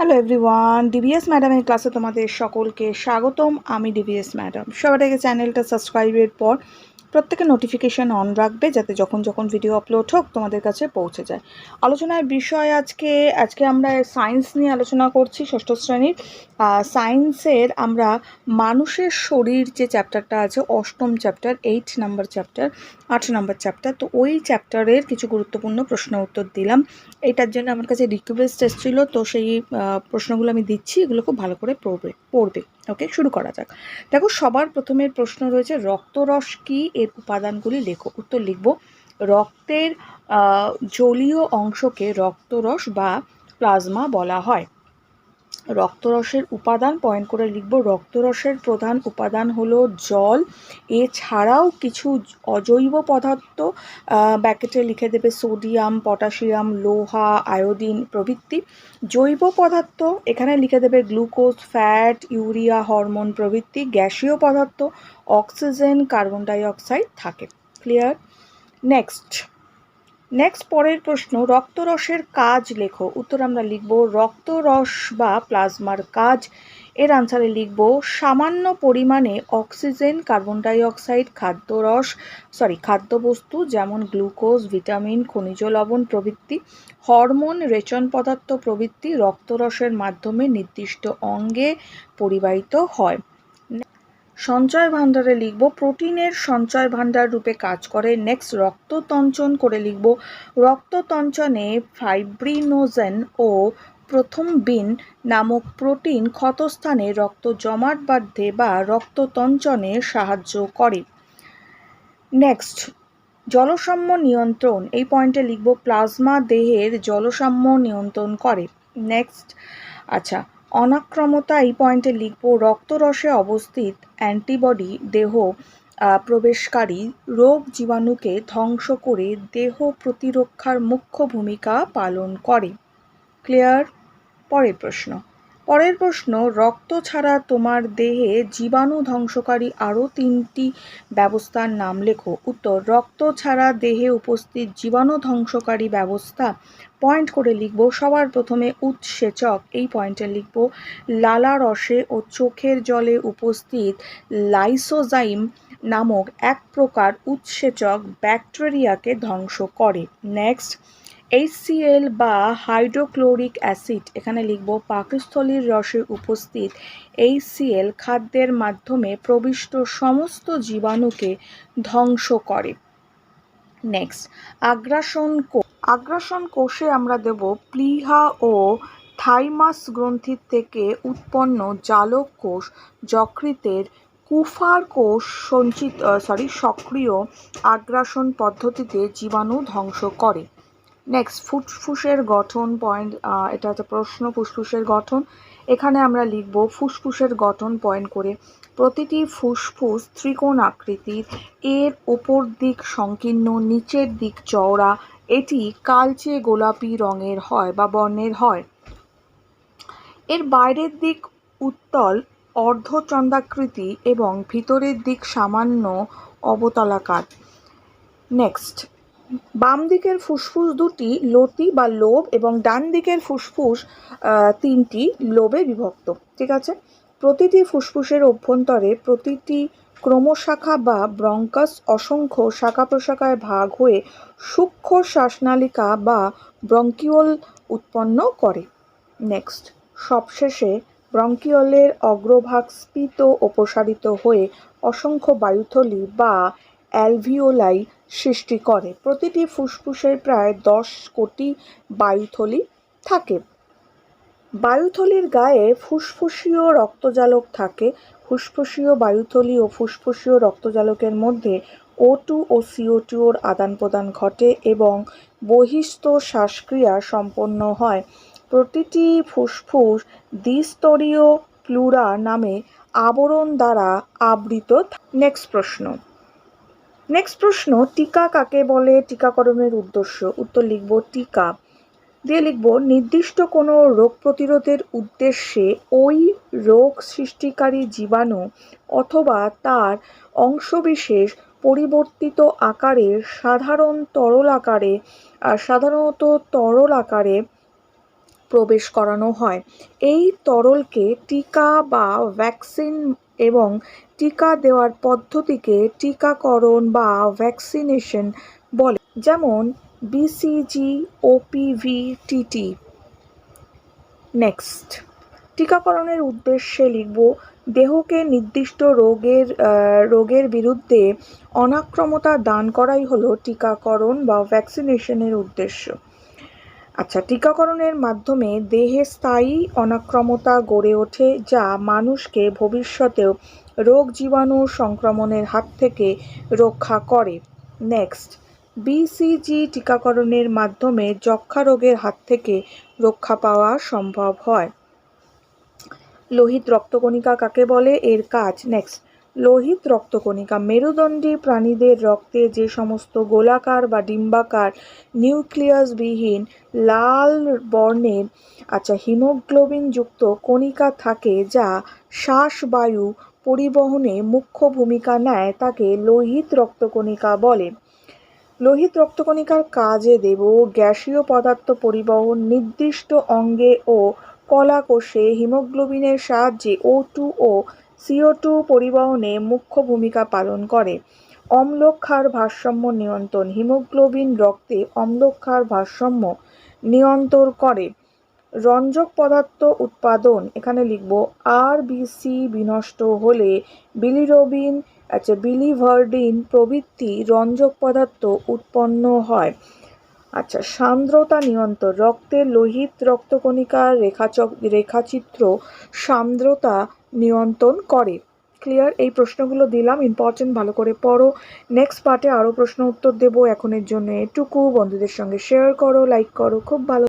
Hello everyone DVS ম্যাডামের ক্লাসে তোমাদের সকলকে স্বাগতম। আমি ডিভিএস ম্যাডাম সবার আগে চ্যানেলটা সাবস্ক্রাইবের পর প্রত্যেকে নোটিফিকেশান অন রাখবে যাতে যখন যখন ভিডিও আপলোড হোক তোমাদের কাছে পৌঁছে যায়। আলোচনার বিষয় আজকে আজকে আমরা সায়েন্স নিয়ে আলোচনা করছি ষষ্ঠ শ্রেণির। সায়েন্সের আমরা মানুষের শরীর যে চ্যাপ্টারটা আছে, অষ্টম চ্যাপ্টার এইট নাম্বার চ্যাপ্টার আট নাম্বার চ্যাপ্টার তো ওই চ্যাপ্টারের কিছু গুরুত্বপূর্ণ প্রশ্ন উত্তর দিলাম। এটার জন্য আমার কাছে রিকোয়েস্ট এসেছিল, তো সেই প্রশ্নগুলো আমি দিচ্ছি, এগুলো খুব ভালো করে পড়বে পড়বে। ওকে শুরু করা যাক। দেখো, সবার প্রথমে প্রশ্ন রয়েছে, রক্তরস কি? এর উপাদানগুলি লেখো। উত্তর লিখব, রক্তের জলীয় অংশকে রক্তরস বা প্লাজমা বলা হয়। রক্তরসের উপাদান পয়েন্ট করে লিখব। রক্তরসের প্রধান উপাদান হলো জল। এছাড়াও কিছু অজৈব পদার্থ ব্যাকেটে লিখে দেবে সোডিয়াম পটাশিয়াম লোহা আয়োডিন প্রভৃতি। জৈব পদার্থ, এখানে লিখে দেবে গ্লুকোজ ফ্যাট ইউরিয়া হরমোন প্রভৃতি। গ্যাসীয় পদার্থ অক্সিজেন কার্বন ডাই অক্সাইড থাকে। ক্লিয়ার নেক্সট নেক্সট পরের প্রশ্ন, রক্তরসের কাজ লেখো। উত্তর আমরা লিখব, রক্তরস বা প্লাজমার কাজ। এর আনসারে লিখব, সামান্য পরিমাণে অক্সিজেন কার্বন ডাই অক্সাইড খাদ্যরস সরি খাদ্যবস্তু যেমন গ্লুকোজ, ভিটামিন, খনিজ লবণ প্রভৃতি, হরমোন, রেচন পদার্থ প্রভৃতি রক্তরসের মাধ্যমে নির্দিষ্ট অঙ্গে পরিবাহিত হয়। সঞ্চয় ভাণ্ডারে লিখব, প্রোটিনের সঞ্চয় ভাণ্ডার রূপে কাজ করে নেক্সট রক্ততঞ্চন করে লিখব। রক্ততঞ্চনে ফাইব্রিনোজেন ও প্রথম বিন নামক প্রোটিন ক্ষতস্থানে রক্ত জমাট বাঁধতে বা রক্ততঞ্চনে সাহায্য করে। নেক্সট জলসাম্য নিয়ন্ত্রণ, এই পয়েন্টে লিখব, প্লাজমা দেহের জলসাম্য নিয়ন্ত্রণ করে। নেক্সট আচ্ছা অনাক্রমতা এই পয়েন্টে লিখব রক্তরসে অবস্থিত অ্যান্টিবডি দেহ প্রবেশকারী রোগ জীবাণুকে ধ্বংস করে দেহ প্রতিরক্ষার মুখ্য ভূমিকা পালন করে। ক্লিয়ার? পরের প্রশ্ন। পরের প্রশ্ন, রক্ত ছাড়া তোমার দেহে জীবাণু ধ্বংসকারী আরও তিনটি ব্যবস্থার নাম লেখো। উত্তর, রক্ত ছাড়া দেহে উপস্থিত জীবাণু ধ্বংসকারী ব্যবস্থা পয়েন্ট করে লিখব। সবার প্রথমে উৎসেচক, এই পয়েন্টে লিখব, লালা রসে ও চোখের জলে উপস্থিত লাইসোজাইম নামক এক প্রকার উৎসেচক ব্যাকটেরিয়াকে ধ্বংস করে। নেক্সট এইচসিএল বা হাইড্রোক্লোরিক অ্যাসিড এখানে লিখব, পাকস্থলীর রসে উপস্থিত এইচসিএল খাদ্যের মাধ্যমে প্রবিষ্ট সমস্ত জীবাণুকে ধ্বংস করে। নেক্সট আগ্রাসন আগ্রাসন কোষে আমরা দেব প্লিহা ও থাইমাস গ্রন্থির থেকে উৎপন্ন জালক কোষ, যকৃতের কুফার কোষ সঞ্চিত সরি সক্রিয় আগ্রাসন পদ্ধতিতে জীবাণু ধ্বংস করে। নেক্সট ফুসফুসের গঠন পয়েন্ট এটা হচ্ছে প্রশ্ন, ফুসফুসের গঠন। এখানে আমরা লিখব ফুসফুসের গঠন পয়েন্ট করে প্রতিটি ফুসফুস ত্রিকোণ আকৃতির এর ওপর দিক সংকীর্ণ, নিচের দিক চওড়া। এটি কালচে গোলাপি রঙের হয় বা বর্ণের হয়। এর বাইরের দিক উত্তল, অর্ধচন্দ্রাকৃতি এবং ভিতরের দিক সামান্য অবতলাকার। নেক্সট বাম দিকের ফুসফুস দুটি লতি বা লোব এবং ডান দিকের ফুসফুস তিনটি লোবে বিভক্ত, ঠিক আছে? প্রতিটি ফুসফুসের অভ্যন্তরে প্রতিটি ক্রমশাখা বা ব্রঙ্কাস অসংখ্য শাখা প্রশাখায় ভাগ হয়ে সূক্ষ্ম শ্বাসনালিকা বা ব্রঙ্কিওল উৎপন্ন করে। নেক্সট সবশেষে ব্রঙ্কিওলের অগ্রভাগ স্ফীত ও প্রসারিত হয়ে অসংখ্য বায়ুথলি বা অ্যালভিওলাই সৃষ্টি করে। প্রতিটি ফুসফুসের প্রায় দশ কোটি বায়ুথলি থাকে। বায়ুথলির গায়ে ফুসফুসীয় রক্তজালক থাকে। ফুসফুসীয় বায়ুথলি ও ফুসফুসীয় রক্তজালকের মধ্যে ও টু ও সিও টুর আদান প্রদান ঘটে এবং বহিস্থ শ্বাসক্রিয়া সম্পন্ন হয়। প্রতিটি ফুসফুস দ্বিস্তরীয় প্লুরা নামে আবরণ দ্বারা আবৃত নেক্সট প্রশ্ন। নেক্সট প্রশ্ন, টিকা কাকে বলে? টিকাকরণের উদ্দেশ্য। উত্তর লিখব, টিকা। দিয়ে লিখব, নির্দিষ্ট কোনো রোগ প্রতিরোধের উদ্দেশ্যে ওই রোগ সৃষ্টিকারী জীবাণু অথবা তার অংশবিশেষ পরিবর্তিত আকারে সাধারণ তরল আকারে সাধারণত তরল আকারে প্রবেশ করানো হয়। এই তরলকে টিকা বা ভ্যাকসিন এবং টিকা দেওয়ার পদ্ধতিকে টিকাকরণ বা ভ্যাকসিনেশন বলে, যেমন বিসিজি ওপিভি টিটি নেক্সট টিকাকরণের উদ্দেশ্যে লিখব, দেহকে নির্দিষ্ট রোগের রোগের বিরুদ্ধে অনাক্রমতা দান করাই হলো টিকাকরণ বা ভ্যাকসিনেশনের উদ্দেশ্য। আচ্ছা টিকাকরণের মাধ্যমে দেহে স্থায়ী অনাক্রমতা গড়ে ওঠে যা মানুষকে ভবিষ্যতেও রোগ জীবাণু সংক্রমণের হাত থেকে রক্ষা করে। নেক্সট বিসিজি টিকাকরণের মাধ্যমে যক্ষা রোগের হাত থেকে রক্ষা পাওয়া সম্ভব হয়। লোহিত রক্তকণিকা কাকে বলে? এর কাজ, নেক্সট, লোহিত রক্তকণিকা, মেরুদণ্ডী প্রাণীদের রক্তে যে সমস্ত গোলাকার বা ডিম্বাকার নিউক্লিয়াসবিহীন লাল বর্ণের আচ্ছা হিমোগ্লোবিনযুক্ত কণিকা থাকে যা শ্বাসবায়ু পরিবহনে মুখ্য ভূমিকা নেয় তাকে লোহিত রক্তকণিকা বলে। লোহিত রক্তকণিকার কাজে দেব গ্যাসীয় পদার্থ পরিবহন নির্দিষ্ট অঙ্গে ও কলাকোষে হিমোগ্লোবিনের সাহায্যে ও টু ও সিও টু পরিবহনে মুখ্য ভূমিকা পালন করে। অম্লক্ষার ভারসাম্য নিয়ন্ত্রণ হিমোগ্লোবিন রক্তে অম্লক্ষার ভারসাম্য নিয়ন্ত্রণ করে। রঞ্জক পদার্থ উৎপাদন। এখানে লিখব, আর বিসি বিনষ্ট হলে বিলিরবিন আচ্ছা বিলিভার্ডিন প্রভৃতি রঞ্জক পদার্থ উৎপন্ন হয়। আচ্ছা সান্দ্রতা নিয়ন্ত্রণ রক্তের লোহিত রক্তকণিকার রেখাচক রেখাচিত্র সান্দ্রতা নিয়ন্ত্রণ করে। ক্লিয়ার? এই প্রশ্নগুলো দিলাম, ইম্পর্টেন্ট, ভালো করে পড়ো। নেক্সট পার্টে আরও প্রশ্ন উত্তর দেবো। এখনের জন্য এটুকু। বন্ধুদের সঙ্গে শেয়ার করো, লাইক করো, খুব ভালো